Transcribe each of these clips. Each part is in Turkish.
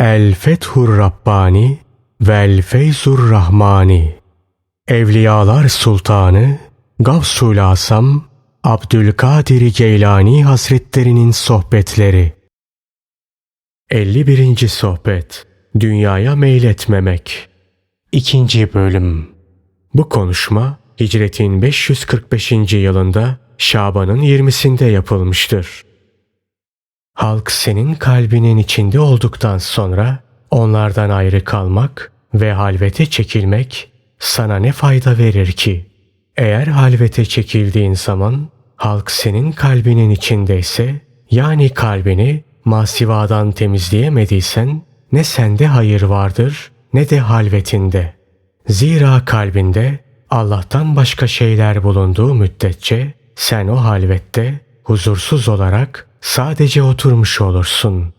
El Fethur Rabbani Vel Feyzur Rahmani Evliyalar Sultanı Gavsul Asam Abdülkadir Geylani Hazretlerinin Sohbetleri 51. Sohbet Dünyaya Meyletmemek 2. Bölüm Bu konuşma Hicretin 545. yılında Şaban'ın 20'sinde yapılmıştır. Halk senin kalbinin içinde olduktan sonra onlardan ayrı kalmak ve halvete çekilmek sana ne fayda verir ki? Eğer halvete çekildiğin zaman halk senin kalbinin içindeyse yani kalbini masivadan temizleyemediysen ne sende hayır vardır ne de halvetinde. Zira kalbinde Allah'tan başka şeyler bulunduğu müddetçe sen o halvette huzursuz olarak sadece oturmuş olursun.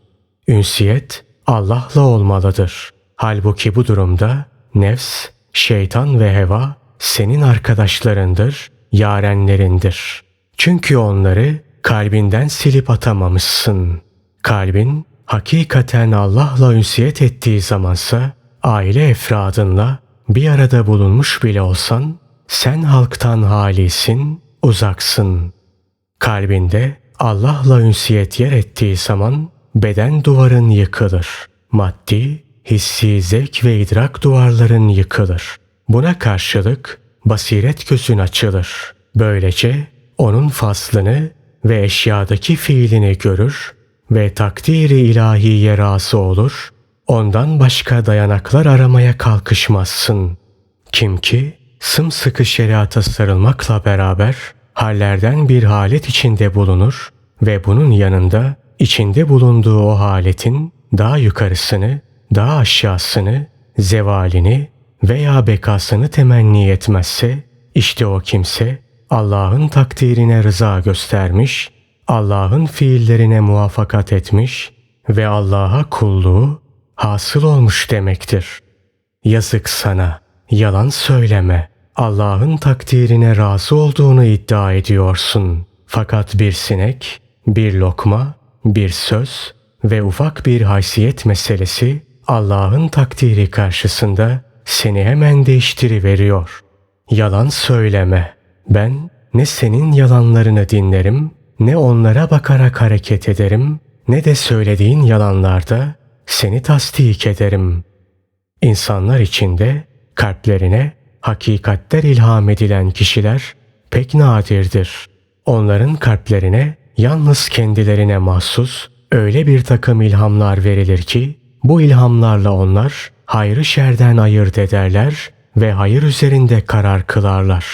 Ünsiyet Allah'la olmalıdır. Halbuki bu durumda nefs, şeytan ve heva senin arkadaşlarındır, yarenlerindir. Çünkü onları kalbinden silip atamamışsın. Kalbin hakikaten Allah'la ünsiyet ettiği zamansa aile efradınla bir arada bulunmuş bile olsan sen halktan halisin, uzaksın. Kalbinde Allah'la ünsiyet yer ettiği zaman beden duvarın yıkılır. Maddi, hissi zevk ve idrak duvarların yıkılır. Buna karşılık basiret gözün açılır. Böylece onun faslını ve eşyadaki fiilini görür ve takdiri ilahiye razı olur, ondan başka dayanaklar aramaya kalkışmazsın. Kim ki sımsıkı şeriata sarılmakla beraber hallerden bir halet içinde bulunur ve bunun yanında içinde bulunduğu o haletin daha yukarısını, daha aşağısını, zevalini veya bekasını temenni etmezse, işte o kimse Allah'ın takdirine rıza göstermiş, Allah'ın fiillerine muvaffakat etmiş ve Allah'a kulluğu hasıl olmuş demektir. Yazık sana, yalan söyleme. Allah'ın takdirine razı olduğunu iddia ediyorsun. Fakat bir sinek, bir lokma, bir söz ve ufak bir haysiyet meselesi Allah'ın takdiri karşısında seni hemen değiştiriveriyor. Yalan söyleme. Ben ne senin yalanlarını dinlerim, ne onlara bakarak hareket ederim, ne de söylediğin yalanlarda seni tasdik ederim. İnsanlar içinde kalplerine hakikatler ilham edilen kişiler pek nadirdir. Onların kalplerine yalnız kendilerine mahsus öyle bir takım ilhamlar verilir ki bu ilhamlarla onlar hayrı şerden ayırt ederler ve hayır üzerinde karar kılarlar.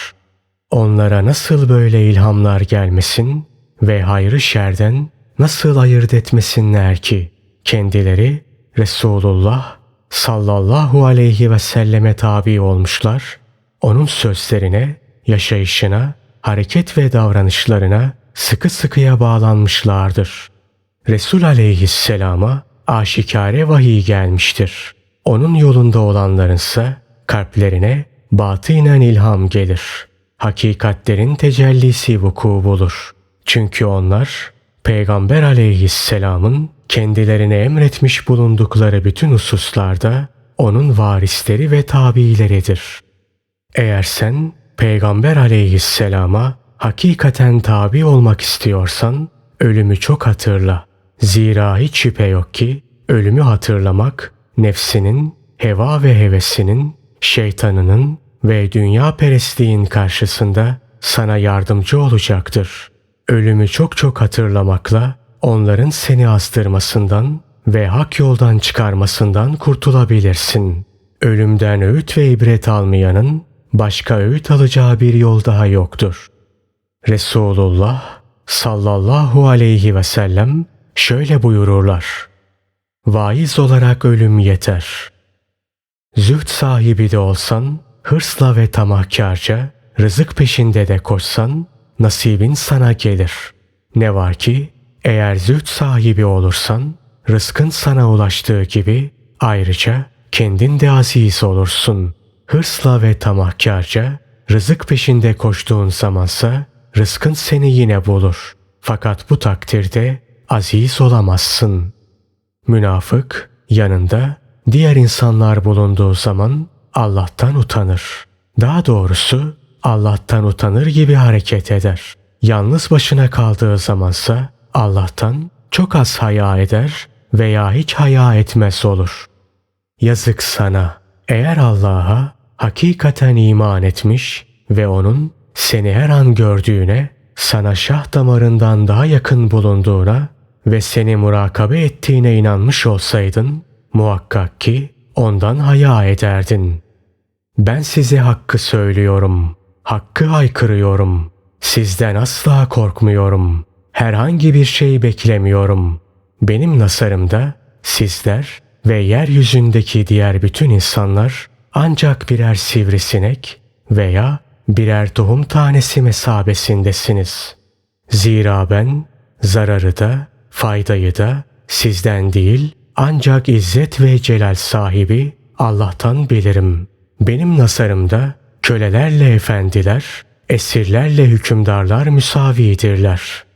Onlara nasıl böyle ilhamlar gelmesin ve hayrı şerden nasıl ayırt etmesinler ki kendileri Resulullah sallallahu aleyhi ve selleme tabi olmuşlar, onun sözlerine, yaşayışına, hareket ve davranışlarına sıkı sıkıya bağlanmışlardır. Resul aleyhisselama aşikare vahiy gelmiştir. Onun yolunda olanlarınsa kalplerine batınen ilham gelir. Hakikatlerin tecellisi vuku bulur. Çünkü onlar Peygamber aleyhisselamın kendilerine emretmiş bulundukları bütün hususlarda onun varisleri ve tabiileridir. Eğer sen Peygamber aleyhisselama hakikaten tabi olmak istiyorsan ölümü çok hatırla. Zira hiç şüphe yok ki ölümü hatırlamak nefsinin, heva ve hevesinin, şeytanının ve dünya perestliğin karşısında sana yardımcı olacaktır. Ölümü çok çok hatırlamakla onların seni astırmasından ve hak yoldan çıkarmasından kurtulabilirsin. Ölümden öğüt ve ibret almayanın başka öğüt alacağı bir yol daha yoktur. Resulullah sallallahu aleyhi ve sellem şöyle buyururlar. Vaiz olarak ölüm yeter. Züht sahibi de olsan, hırsla ve tamahkarca, rızık peşinde de koşsan, nasibin sana gelir. Ne var ki, eğer züht sahibi olursan, rızkın sana ulaştığı gibi, ayrıca kendin de aziz olursun. Hırsla ve tamahkarca, rızık peşinde koştuğun zamansa, rızkın seni yine bulur. Fakat bu takdirde aziz olamazsın. Münafık Yanında diğer insanlar bulunduğu zaman Allah'tan utanır. Daha doğrusu Allah'tan utanır gibi hareket eder. Yalnız başına kaldığı zamansa Allah'tan çok az haya eder veya hiç haya etmez olur. Yazık sana. Eğer Allah'a hakikaten iman etmiş ve onun seni her an gördüğüne, sana şah damarından daha yakın bulunduğuna ve seni murakabe ettiğine inanmış olsaydın, muhakkak ki ondan haya ederdin. Ben size hakkı söylüyorum, hakkı haykırıyorum. Sizden asla korkmuyorum. Herhangi bir şey beklemiyorum. Benim nasarımda sizler ve yeryüzündeki diğer bütün insanlar ancak birer sivrisinek veya birer tohum tanesi mesabesindesiniz. Zira ben zararı da faydayı da sizden değil ancak izzet ve celal sahibi Allah'tan bilirim. Benim nasarımda kölelerle efendiler, esirlerle hükümdarlar müsavidirler.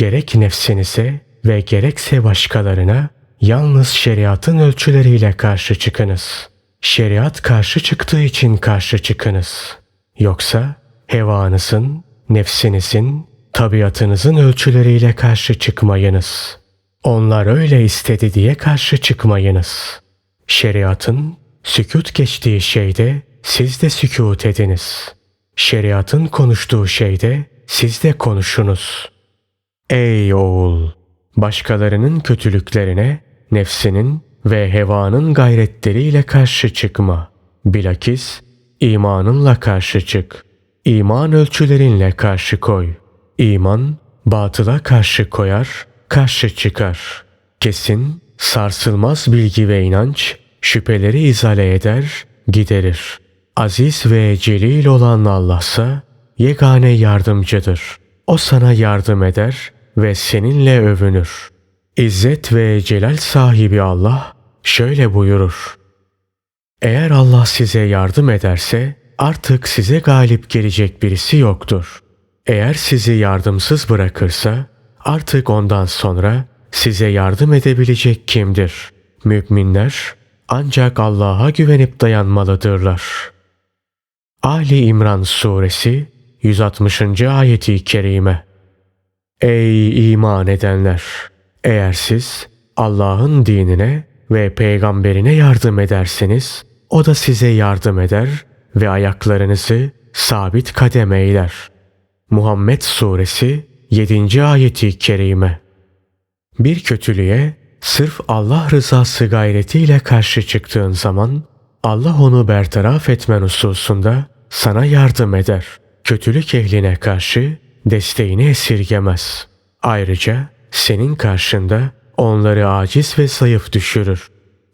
Gerek nefsinize ve gerekse başkalarına yalnız şeriatın ölçüleriyle karşı çıkınız. Şeriat karşı çıktığı için karşı çıkınız. Yoksa hevanızın, nefsinizin, tabiatınızın ölçüleriyle karşı çıkmayınız. Onlar öyle istedi diye karşı çıkmayınız. Şeriatın sükut geçtiği şeyde siz de sükut ediniz. Şeriatın konuştuğu şeyde siz de konuşunuz. Ey oğul! Başkalarının kötülüklerine, nefsinin ve hevanın gayretleriyle karşı çıkma. Bilakis imanınla karşı çık. İman ölçülerinle karşı koy. İman batıla karşı koyar, karşı çıkar. Kesin, sarsılmaz bilgi ve inanç şüpheleri izale eder, giderir. Aziz ve celil olan Allah'sa yegane yardımcıdır. O sana yardım eder ve seninle övünür. İzzet ve celal sahibi Allah şöyle buyurur. Eğer Allah size yardım ederse artık size galip gelecek birisi yoktur. Eğer sizi yardımsız bırakırsa artık ondan sonra size yardım edebilecek kimdir? Müminler ancak Allah'a güvenip dayanmalıdırlar. Ali İmran Suresi 160. ayeti kerime Ey iman edenler! Eğer siz Allah'ın dinine ve peygamberine yardım ederseniz o da size yardım eder ve ayaklarınızı sabit kadem eyler. Muhammed Suresi 7. ayeti kerime Bir kötülüğe sırf Allah rızası gayretiyle karşı çıktığın zaman Allah onu bertaraf etmen hususunda sana yardım eder. Kötülük ehline karşı desteğini esirgemez. Ayrıca senin karşında onları aciz ve zayıf düşürür.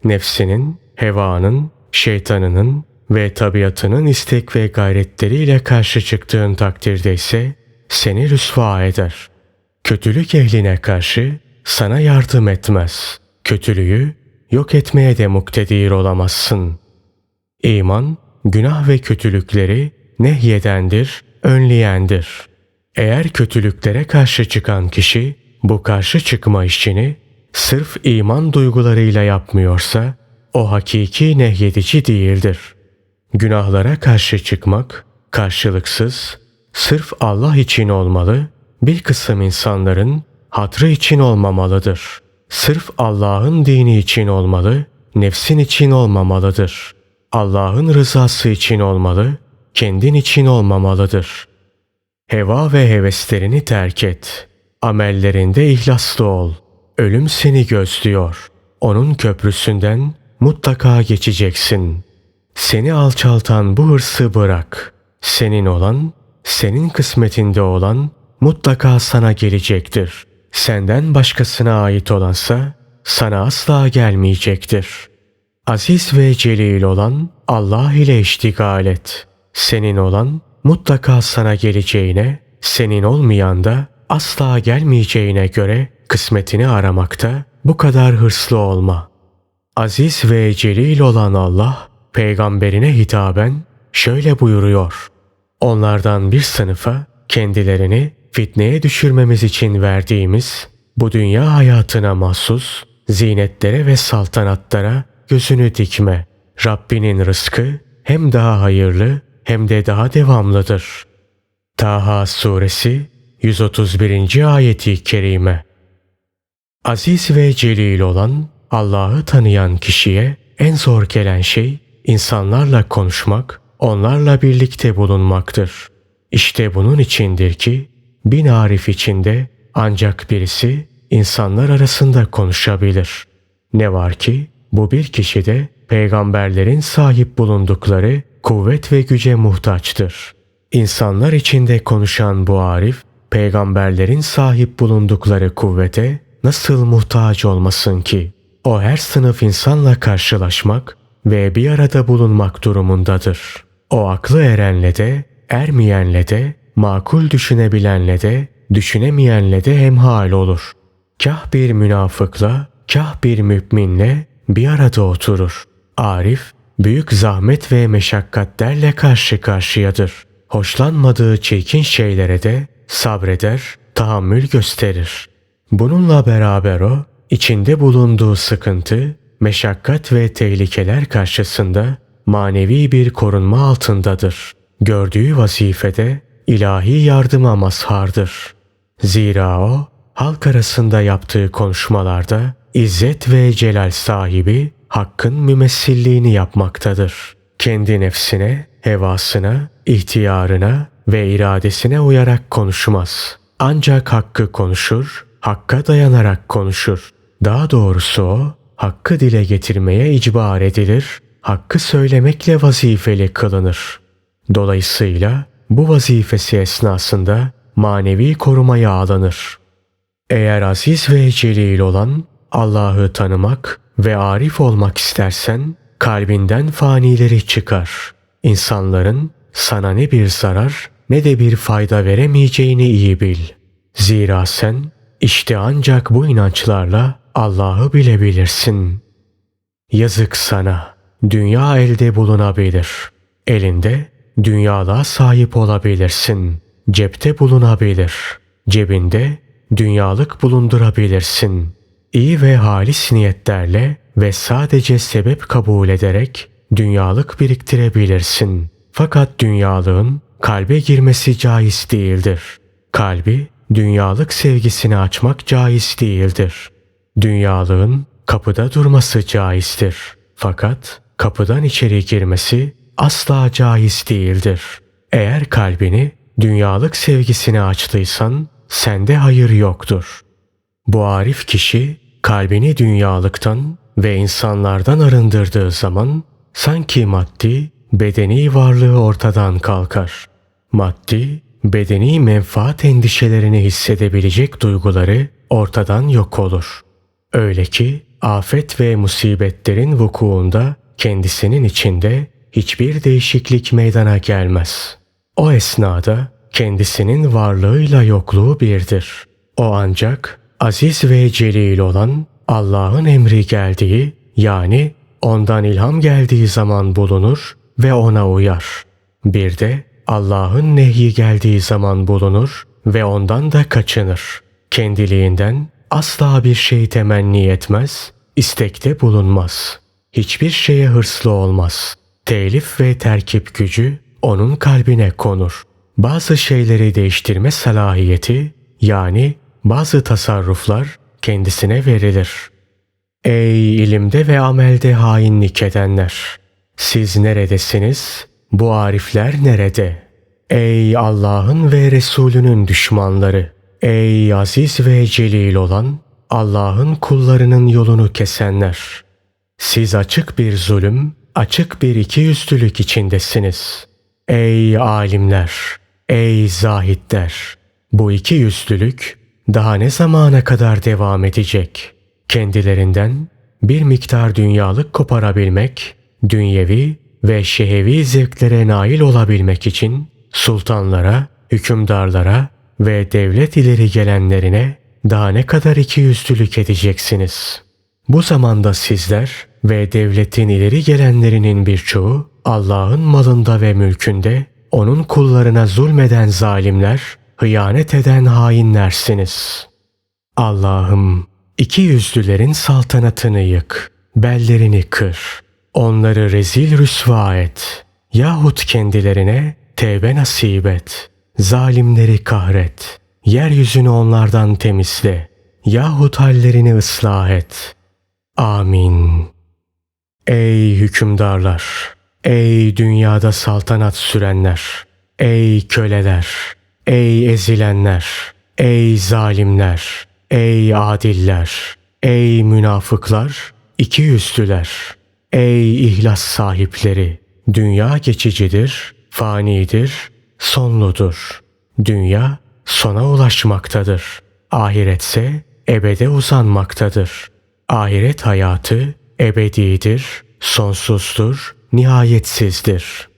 Nefsinin, hevanın, şeytanının ve tabiatının istek ve gayretleriyle karşı çıktığın takdirde ise seni rüsva eder. Kötülük ehline karşı sana yardım etmez. Kötülüğü yok etmeye de muktedir olamazsın. İman, günah ve kötülükleri nehyedendir, önleyendir. Eğer kötülüklere karşı çıkan kişi bu karşı çıkma işini sırf iman duygularıyla yapmıyorsa o hakiki nehyedici değildir. Günahlara karşı çıkmak karşılıksız, sırf Allah için olmalı, bir kısım insanların hatrı için olmamalıdır. Sırf Allah'ın dini için olmalı, nefsin için olmamalıdır. Allah'ın rızası için olmalı, kendin için olmamalıdır. Heva ve heveslerini terk et. Amellerinde ihlaslı ol. Ölüm seni gözlüyor. Onun köprüsünden mutlaka geçeceksin. Seni alçaltan bu hırsı bırak. Senin olan, senin kısmetinde olan mutlaka sana gelecektir. Senden başkasına ait olansa sana asla gelmeyecektir. Aziz ve celil olan Allah ile iştigal et. Senin olan mutlaka sana geleceğine, senin olmayan da asla gelmeyeceğine göre kısmetini aramakta bu kadar hırslı olma. Aziz ve celil olan Allah peygamberine hitaben şöyle buyuruyor. Onlardan bir sınıfa kendilerini fitneye düşürmemiz için verdiğimiz bu dünya hayatına mahsus zinetlere ve saltanatlara gözünü dikme. Rabbinin rızkı hem daha hayırlı hem de daha devamlıdır. Taha Suresi 131. ayeti kerime Aziz ve celil olan Allah'ı tanıyan kişiye en zor gelen şey insanlarla konuşmak, onlarla birlikte bulunmaktır. İşte bunun içindir ki bin arif içinde ancak birisi insanlar arasında konuşabilir. Ne var ki bu bir kişi de peygamberlerin sahip bulundukları kuvvet ve güce muhtaçtır. İnsanlar içinde konuşan bu arif, peygamberlerin sahip bulundukları kuvvete nasıl muhtaç olmasın ki? O her sınıf insanla karşılaşmak ve bir arada bulunmak durumundadır. O aklı erenle de, ermeyenle de, makul düşünebilenle de, düşünemeyenle de hemhal olur. Kah bir münafıkla, kah bir müminle bir arada oturur. Arif, büyük zahmet ve meşakkatlerle karşı karşıyadır. Hoşlanmadığı çirkin şeylere de sabreder, tahammül gösterir. Bununla beraber o, içinde bulunduğu sıkıntı, meşakkat ve tehlikeler karşısında manevi bir korunma altındadır. Gördüğü vazifede ilahi yardıma mazhardır. Zira o, halk arasında yaptığı konuşmalarda izzet ve celal sahibi hakkın mümessilliğini yapmaktadır. Kendi nefsine, hevasına, ihtiyarına ve iradesine uyarak konuşmaz. Ancak hakkı konuşur, hakka dayanarak konuşur. Daha doğrusu o, hakkı dile getirmeye icbar edilir, hakkı söylemekle vazifeli kılınır. Dolayısıyla bu vazifesi esnasında manevi korumaya alınır. Eğer aziz ve celil olan Allah'ı tanımak ve arif olmak istersen kalbinden fanileri çıkar. İnsanların sana ne bir zarar ne de bir fayda veremeyeceğini iyi bil. Zira sen işte ancak bu inançlarla Allah'ı bilebilirsin. Yazık sana. Dünya elde bulunabilir. Elinde dünyalığa sahip olabilirsin. Cepte bulunabilir. Cebinde dünyalık bulundurabilirsin. İyi ve halis niyetlerle ve sadece sebep kabul ederek dünyalık biriktirebilirsin. Fakat dünyalığın kalbe girmesi caiz değildir. Kalbi dünyalık sevgisini açmak caiz değildir. Dünyalığın kapıda durması caizdir. Fakat kapıdan içeri girmesi asla caiz değildir. Eğer kalbini dünyalık sevgisine açtıysan sende hayır yoktur. Bu arif kişi kalbini dünyalıktan ve insanlardan arındırdığı zaman sanki maddi, bedeni varlığı ortadan kalkar. Maddi, bedeni menfaat endişelerini hissedebilecek duyguları ortadan yok olur. Öyle ki afet ve musibetlerin vukuunda kendisinin içinde hiçbir değişiklik meydana gelmez. O esnada kendisinin varlığıyla yokluğu birdir. O ancak aziz ve celil olan Allah'ın emri geldiği yani ondan ilham geldiği zaman bulunur ve ona uyar. Bir de Allah'ın nehyi geldiği zaman bulunur ve ondan da kaçınır. Kendiliğinden asla bir şey temenni etmez, istekte bulunmaz. Hiçbir şeye hırslı olmaz. Telif ve terkip gücü onun kalbine konur. Bazı şeyleri değiştirme salahiyeti yani bazı tasarruflar kendisine verilir. Ey ilimde ve amelde hainlik edenler! Siz neredesiniz? Bu arifler nerede? Ey Allah'ın ve Resulünün düşmanları! Ey aziz ve celil olan Allah'ın kullarının yolunu kesenler! Siz açık bir zulüm, açık bir ikiyüzlülük içindesiniz. Ey alimler! Ey zahitler! Bu iki yüzlülük daha ne zamana kadar devam edecek? Kendilerinden bir miktar dünyalık koparabilmek, dünyevi ve şehevi zevklere nail olabilmek için sultanlara, hükümdarlara ve devlet ileri gelenlerine daha ne kadar iki yüzlülük edeceksiniz? Bu zamanda sizler ve devletin ileri gelenlerinin birçoğu Allah'ın malında ve mülkünde onun kullarına zulmeden zalimler, hıyanet eden hainlersiniz. Allah'ım İki yüzlülerin saltanatını yık, bellerini kır, onları rezil rüsva et. Yahut kendilerine tevbe nasip et, zalimleri kahret, yeryüzünü onlardan temizle, yahut hallerini ıslah et. Amin. Ey hükümdarlar, ey dünyada saltanat sürenler, ey köleler, ey ezilenler, ey zalimler, ey adiller, ey münafıklar, iki yüzlüler, ey ihlas sahipleri, dünya geçicidir, fanidir, sonludur. Dünya sona ulaşmaktadır. Ahiretse ebede uzanmaktadır. Ahiret hayatı ebedidir, sonsuzdur, nihayetsizdir.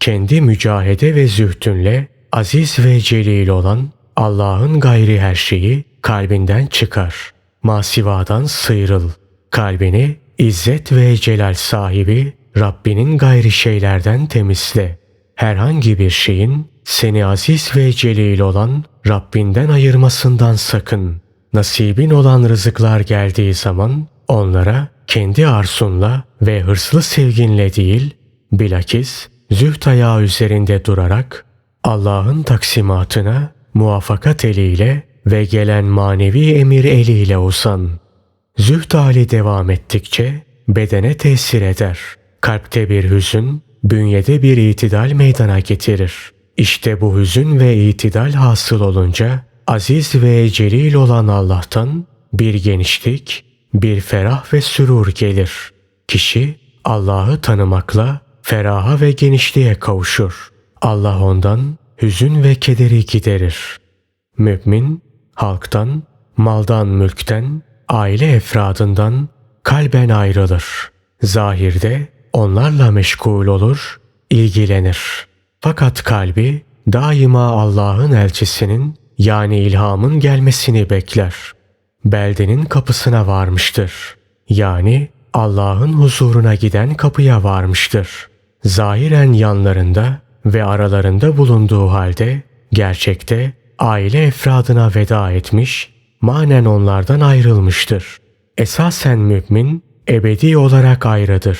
Kendi mücahede ve zühdünle aziz ve celil olan Allah'ın gayri her şeyi kalbinden çıkar. Masivadan sıyrıl. Kalbini izzet ve celal sahibi Rabbinin gayri şeylerden temizle. Herhangi bir şeyin seni aziz ve celil olan Rabbinden ayırmasından sakın. Nasibin olan rızıklar geldiği zaman onlara kendi arsunla ve hırslı sevginle değil, bilakis züht ayağı üzerinde durarak Allah'ın taksimatına muvaffakat eliyle ve gelen manevi emir eliyle uzan. Züht hali devam ettikçe bedene tesir eder. Kalpte bir hüzün, bünyede bir itidal meydana getirir. İşte bu hüzün ve itidal hasıl olunca aziz ve celil olan Allah'tan bir genişlik, bir ferah ve sürur gelir. Kişi Allah'ı tanımakla feraha ve genişliğe kavuşur. Allah ondan hüzün ve kederi giderir. Mümin halktan, maldan, mülkten, aile efradından kalben ayrılır. Zahirde onlarla meşgul olur, ilgilenir. Fakat kalbi daima Allah'ın elçisinin yani ilhamın gelmesini bekler. Beldenin kapısına varmıştır. Yani Allah'ın huzuruna giden kapıya varmıştır. Zahiren yanlarında ve aralarında bulunduğu halde gerçekte aile efradına veda etmiş, manen onlardan ayrılmıştır. Esasen mümin ebedi olarak ayrıdır.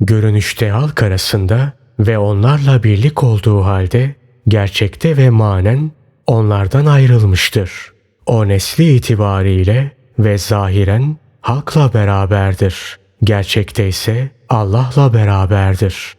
Görünüşte halk arasında ve onlarla birlik olduğu halde gerçekte ve manen onlardan ayrılmıştır. O nesli itibariyle ve zahiren halkla beraberdir. Gerçekte ise Allah'la beraberdir.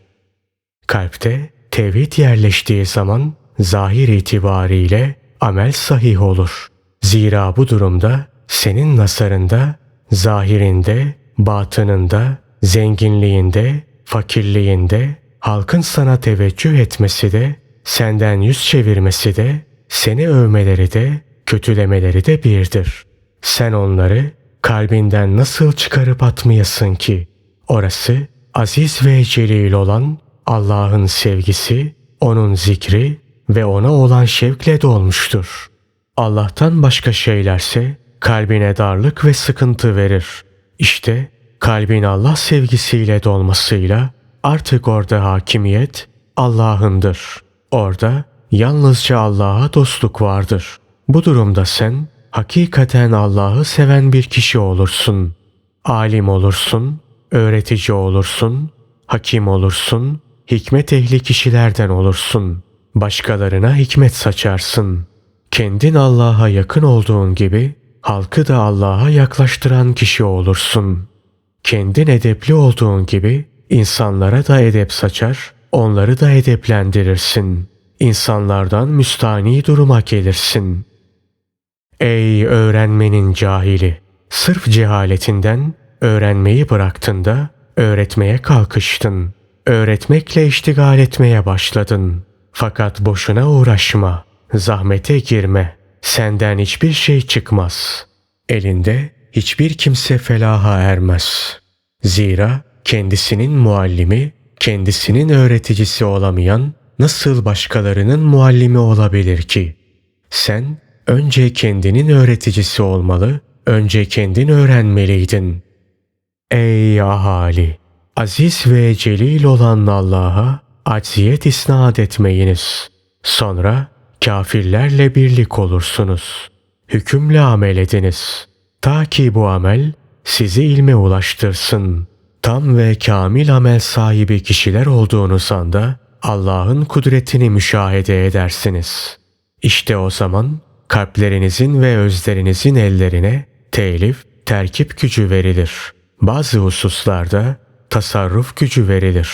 Kalpte tevhid yerleştiği zaman zahir itibariyle amel sahih olur. Zira bu durumda senin nasarında, zahirinde, batınında, zenginliğinde, fakirliğinde, halkın sana teveccüh etmesi de, senden yüz çevirmesi de, seni övmeleri de, kötülemeleri de birdir. Sen onları kalbinden nasıl çıkarıp atmayasın ki? Orası aziz ve celil olan Allah'ın sevgisi, onun zikri ve ona olan şevkle dolmuştur. Allah'tan başka şeylerse kalbine darlık ve sıkıntı verir. İşte kalbin Allah sevgisiyle dolmasıyla artık orada hakimiyet Allah'ındır. Orada yalnızca Allah'a dostluk vardır. Bu durumda sen hakikaten Allah'ı seven bir kişi olursun. Alim olursun, öğretici olursun, hakim olursun, hikmet ehli kişilerden olursun. Başkalarına hikmet saçarsın. Kendin Allah'a yakın olduğun gibi halkı da Allah'a yaklaştıran kişi olursun. Kendin edepli olduğun gibi insanlara da edep saçar, onları da edeplendirirsin. İnsanlardan müstani duruma gelirsin. Ey öğrenmenin cahili! Sırf cehaletinden öğrenmeyi bıraktın da öğretmeye kalkıştın. Öğretmekle iştigal etmeye başladın. Fakat boşuna uğraşma, zahmete girme. Senden hiçbir şey çıkmaz. Elinde hiçbir kimse felaha ermez. Zira kendisinin muallimi, kendisinin öğreticisi olamayan nasıl başkalarının muallimi olabilir ki? Sen önce kendinin öğreticisi olmalı, önce kendin öğrenmeliydin. Ey ahali! Aziz ve celil olan Allah'a acziyet isnat etmeyiniz. Sonra kafirlerle birlik olursunuz. Hükümle amel ediniz. Ta ki bu amel sizi ilme ulaştırsın. Tam ve kamil amel sahibi kişiler olduğunuz anda Allah'ın kudretini müşahede edersiniz. İşte o zaman kalplerinizin ve özlerinizin ellerine telif, terkip gücü verilir. Bazı hususlarda tasarruf gücü verilir.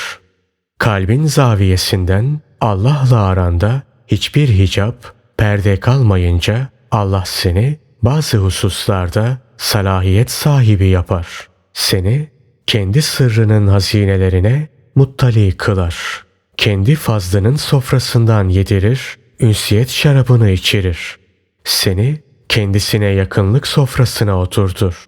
Kalbin zaviyesinden Allah'la aranda hiçbir hicap, perde kalmayınca Allah seni bazı hususlarda salahiyet sahibi yapar. Seni kendi sırrının hazinelerine muttali kılar. Kendi fazlının sofrasından yedirir, ünsiyet şarabını içirir. Seni kendisine yakınlık sofrasına oturtur.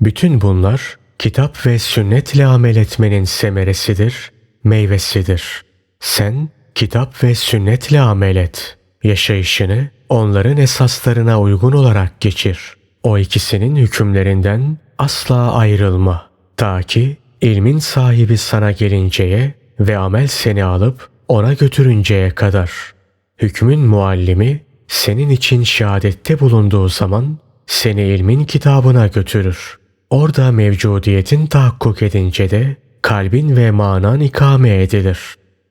Bütün bunlar kitap ve sünnetle amel etmenin semeresidir, meyvesidir. Sen kitap ve sünnetle amel et. Yaşayışını onların esaslarına uygun olarak geçir. O ikisinin hükümlerinden asla ayrılma. Ta ki ilmin sahibi sana gelinceye ve amel seni alıp ona götürünceye kadar. Hükmün muallimi senin için şehadette bulunduğu zaman seni ilmin kitabına götürür. Orada mevcudiyetin tahakkuk edince de kalbin ve manan ikame edilir.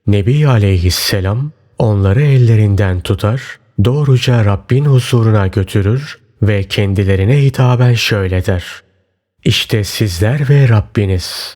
Nebi aleyhisselam onları ellerinden tutar, doğruca Rabbin huzuruna götürür ve kendilerine hitaben şöyle der. İşte sizler ve Rabbiniz.